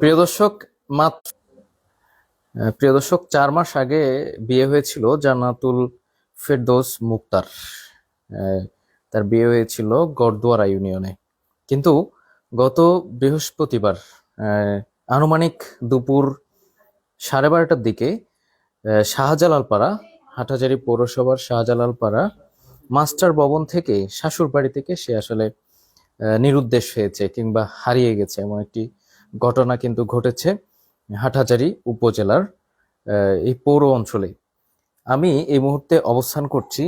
প্রিয় দর্শক মাত্র প্রিয় দর্শক, চার মাস আগে বিয়ে হয়েছিল জান্নাতুল ফেরদৌস মুক্তার। তার বিয়ে হয়েছিল গড়দুয়ারা ইউনিয়নে। কিন্তু গত বৃহস্পতিবার আনুমানিক দুপুর সাড়ে বারোটার দিকে শাহজালালপাড়া হাটাজারি পৌরসভার শাহজালালপাড়া মাস্টার ভবন থেকে শাশুর বাড়ি থেকে সে আসলে নিরুদ্দেশ হয়েছে কিংবা হারিয়ে গেছে এমন একটি ঘটনা কিন্তু ঘটেছে হাটহাজারি উপজেলার এই পৌর অঞ্চলে। আমি এই মুহূর্তে অবস্থান করছি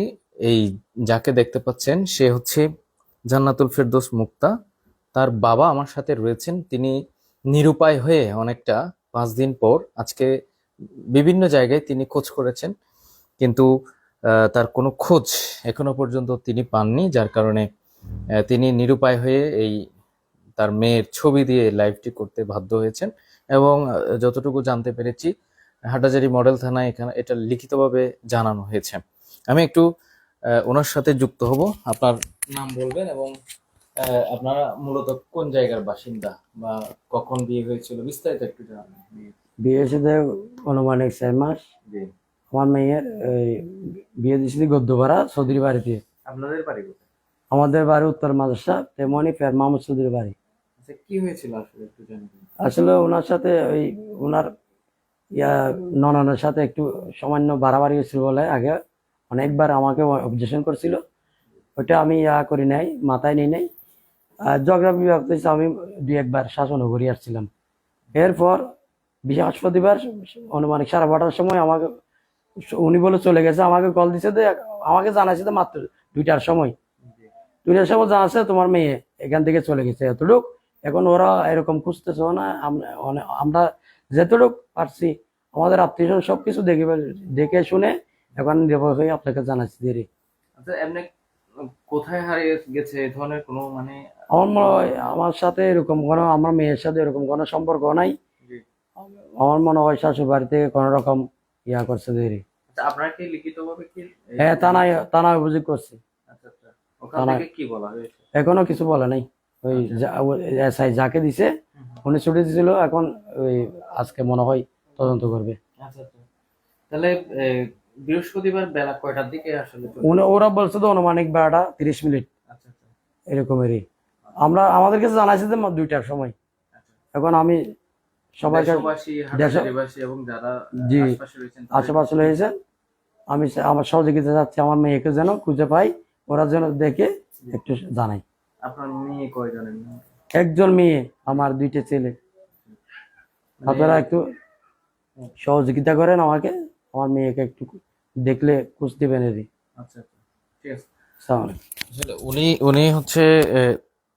এই যাকে দেখতে পাচ্ছেন, সে হচ্ছে জান্নাতুল ফেরদৌস মুক্তা। তার বাবা আমার সাথে রয়েছেন। তিনি নিরুপায় হয়ে অনেকটা পাঁচ দিন পর আজকে বিভিন্ন জায়গায় তিনি খোঁজ করেছেন। কিন্তু তার কোনো খোঁজ এখনও পর্যন্ত তিনি পাননি, যার কারণে তিনি নিরুপায় হয়ে এই তার মেয়ের ছবি দিয়ে লাইভটি করতে বাধ্য হয়েছেন এবং যতটুকু জানতে পেরেছি হাটাজারি মডেল থানায় এখানে এটা লিখিতভাবে জানানো হয়েছে। আমি একটু ওনার সাথে যুক্ত হব। আপনার নাম বলবেন এবং আপনারা মূলত কোন জায়গার বাসিন্দা বা কখন বিয়ে হয়েছিল? বিস্তারিত একটু জানাবেন। বিয়ে সাথে অনুমানিক ছয় মাস। আমার মেয়ের বিয়ে দিয়েছিল গদ্যপাড়া চৌধুরী বাড়িতে। আপনাদের বাড়ি আমাদের বাড়ি উত্তর মাদ্রাসা তেমনই ফের মাহমুদ চৌধুরী বাড়ি। কি হয়েছিল আসলে একটু জানাবেন আসলে ওনার সাথে ওই ওনার ইয়া নননের সাথে একটু সামান্য বাড়াবাড়ি হয়েছিল বলে আগে অনেকবার আমাকে অবজেকশন করছিল। ওইটা আমি ইয়া করি নাই মাথায় নিই নাই। ঝগড়া বিভাগ আমি দুই একবার শাসনও করে আসছিলাম। এরপর বৃহস্পতিবার অনুমানিক সাড়ে বারোটার সময় আমাকে উনি বলে চলে গেছে আমাকে কল দিছে যে আমাকে জানাইছে মাত্র দুইটার সময়। দুইটার সময় জানাচ্ছে তোমার মেয়ে এখান থেকে চলে গেছে এতটুক। এখন ওরা এরকম খুঁজতেছে না। আমরা অনে- যেতটুক পারছি আমাদের আত্মীয় সব কিছু দেখে দেখে শুনে এখন হয়ে আপনাকে জানাচ্ছি দেরি। আচ্ছা এমনি কোথায় হারিয়ে গেছে এই ধরনের কোনো মানে আমার মনে হয় আমার সাথে এরকম কোনো আমার মেয়ের সাথে এরকম কোনো সম্পর্ক নাই। আমার মনে হয় শাশুড় বাড়ি থেকে কোনো রকম ইয়া করছে দেরি। আচ্ছা আপনারা কি লিখিতভাবে কি হ্যাঁ থানায় থানায় অভিযোগ করছি। আচ্ছা আচ্ছা। ওখান থেকে কি বলা হয়েছে? এখনও কিছু বলে নাই। ওই এসআই যাকে দিছে উনি ছুটি দিছিল এখন ওই আজকে মনে হয় তদন্ত করবে। আচ্ছা আচ্ছা। তাহলে বৃহস্পতিবার বেলা কয়টার দিকে আসলে উনি ওরা বলছে তো অনুমানিক বারোটা তিরিশ মিনিট। আচ্ছা আচ্ছা। এরকমেরই। আমরা আমাদের কাছে জানাইছে যে দুইটার সময়। আচ্ছা। এখন আমি সবাইকে জি। আশপাশে রয়েছেন আমি আমার সহযোগিতা চাচ্ছি আমার মেয়েকে যেন খুঁজে পাই ওরা যেন দেখে একটু জানাই। আপনার মেয়ে কয়জনের একজন মেয়ে আমার দুইটা ছেলে। আপনারা একটু সহযোগিতা করেন আমাকে আমার মেয়েকে একটু দেখলে খোঁজ দিবেন এরই আচ্ছা আচ্ছা। ঠিক আছে। উনি উনি হচ্ছে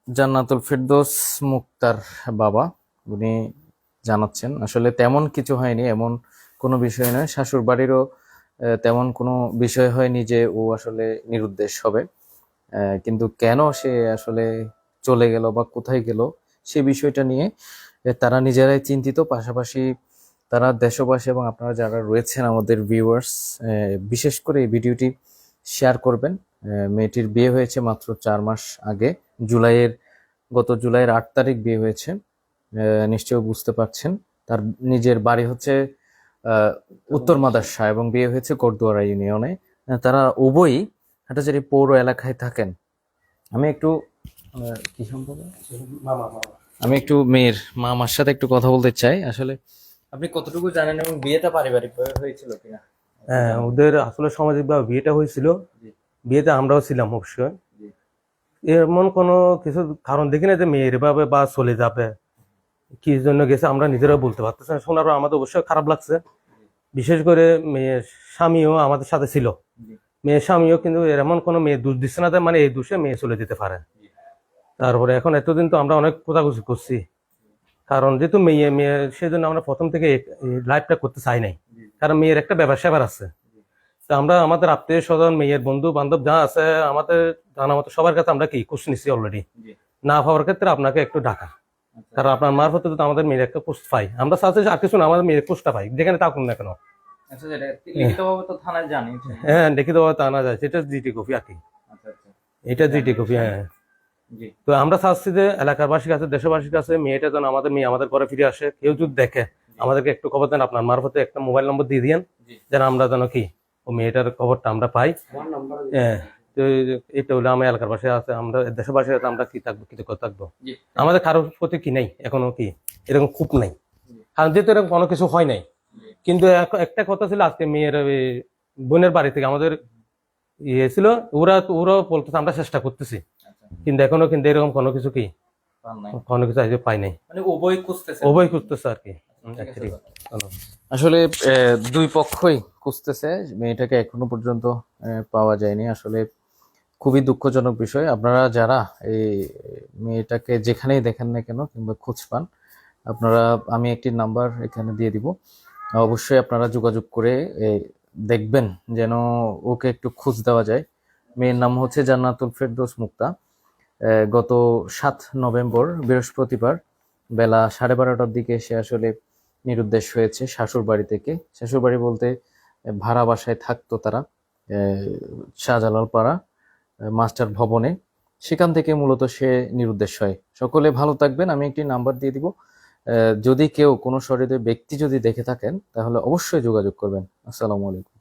জান্নাতুল ফেরদৌস মুক্তার বাবা। উনি জানাচ্ছেন আসলে তেমন কিছু হয়নি এমন কোনো বিষয় নয়। শাশুর বাড়িরও তেমন কোনো বিষয় হয়নি যে ও আসলে নিরুদ্দেশ হবে। কিন্তু কেন সে আসলে চলে গেল বা কোথায় গেল সে বিষয়টা নিয়ে তারা নিজেরাই চিন্তিত। পাশাপাশি তারা দেশবাসী এবং আপনারা যারা রয়েছেন আমাদের ভিউয়ার্স বিশেষ করে এই ভিডিওটি শেয়ার করবেন। মেয়েটির বিয়ে হয়েছে মাত্র চার মাস আগে, জুলাইয়ের, গত জুলাইয়ের আট তারিখ বিয়ে হয়েছে। নিশ্চয়ই বুঝতে পারছেন। তার নিজের বাড়ি হচ্ছে উত্তর মাদার্সা এবং বিয়ে হয়েছে কোটদুয়ারা ইউনিয়নে। তারা উভয়ই হাটাচারি পৌর এলাকায় থাকেন আমি একটু কি সম্পর্ক? আমি একটু মেয়ের মা আমার সাথে একটু কথা বলতে চাই। আসলে আপনি কতটুকু জানেন এবং বিয়েটা পারিবারিক হয়েছিল কিনা? হ্যাঁ ওদের আসলে সামাজিকভাবে বিয়েটা হয়েছিল। বিয়েতে আমরাও ছিলাম অবশ্যই। এমন কোনো কিছু কারণ দেখি না যে মেয়ের ভাবে বা চলে যাবে। কি জন্য গেছে আমরা নিজেরাও বলতে পারতেছি না। শোনারও আমাদের অবশ্যই খারাপ লাগছে। বিশেষ করে মেয়ের স্বামীও আমাদের সাথে ছিল। জি। মেয়ের স্বামীও কিন্তু এমন কোনো মেয়ে দোষ দিচ্ছে না মানে এই দোষে মেয়ে চলে যেতে পারে। তারপরে এখন এতদিন তো আমরা অনেক খোঁজাখুঁজি করছি। কারণ যেহেতু মেয়ে মেয়ে সেই জন্য আমরা প্রথম থেকে লাইফটা করতে চাই নাই। কারণ মেয়ের একটা ব্যবসা ব্যাপার আছে। তো আমরা আমাদের আত্মীয় স্বজন মেয়ের বন্ধু বান্ধব যা আছে আমাদের জানা মতো সবার কাছে আমরা কি কোর্স নিচ্ছি অলরেডি না পাওয়ার ক্ষেত্রে আপনাকে একটু ডাকা। আচ্ছা। কারণ আপনার মারফতে তো আমাদের মেয়ের একটা পোস্ট পাই। আমরা চাচ্ছি আর কিছু না আমাদের মেয়ের পোস্টটা পাই। যেখানে থাকুন না কেন। আচ্ছা লিখিতভাবে তো থানায় হ্যাঁ যায় সেটা জিটি কপি আর কি আচ্ছা আচ্ছা। এটা জিটি কপি হ্যাঁ। তো আমরা চাচ্ছি যে এলাকার বাসীর কাছে দেশবাসীর কাছে মেয়েটা যেন আমাদের মেয়ে আমাদের ঘরে ফিরে আসে কেউ যদি দেখে আমাদেরকে একটু খবর দেন আপনার মারফতে একটা মোবাইল নম্বর দিয়ে দিয়েন যেন আমরা যেন কি ও মেয়েটার খবরটা আমরা পাই। হ্যাঁ, তো এটা হলো আমার এলাকার বাসী আছে আমরা দেশবাসীর কাছে আমরা কি থাকব কৃতজ্ঞ থাকব। আমাদের কারোর প্রতি কি নেই এখনও কি এরকম খুব নাই। কারণ যেহেতু এরকম কোনো কিছু হয় নাই কিন্তু একটা কথা ছিল আজকে মেয়ের ওই বোনের বাড়ি থেকে আমাদের ইয়ে ছিল ওরা ওরাও বলতেছে আমরা চেষ্টা করতেছি। আচ্ছা। কিন্তু এখনও কিন্তু এরকম কোনো কিছু কি? কোনো কিছু আজকে পাই নাই। মানে উভয় খুঁজতেছে। উভয় করতেছে আর কি। ধন্যবাদ। আসলে আহ, দুই পক্ষই খুঁজতেছে। মেয়েটাকে এখনও পর্যন্ত পাওয়া যায়নি। আসলে খুবই দুঃখজনক বিষয়। আপনারা যারা এই মেয়েটাকে যেখানেই দেখেন না কেন কিংবা খোঁজ পান আপনারা আমি একটি নাম্বার এখানে দিয়ে দিব। অবশ্যই আপনারা যোগাযোগ করে দেখবেন যেন ওকে একটু খোঁজ দেওয়া যায়। মেয়ের নাম হচ্ছে জান্নাতুল ফেরদোস মুক্তা। গত সাত নভেম্বর, বৃহস্পতিবার বেলা সাড়ে বারোটার দিকে সে আসলে নিরুদ্দেশ হয়েছে শাশুর বাড়ি থেকে। শাশুর বাড়ি বলতে ভাড়া বাসায় থাকতো তারা শাহজালাল পাড়া মাস্টার ভবনে। সেখান থেকে মূলত সে নিরুদ্দেশ হয়। সকলে ভালো থাকবেন, আমি একটি নাম্বার দিয়ে দিব। যদি কেউ কোনো শরীরে ব্যক্তি যদি দেখে থাকেন তাহলে অবশ্যই যোগাযোগ করবেন। আসসালামু আলাইকুম।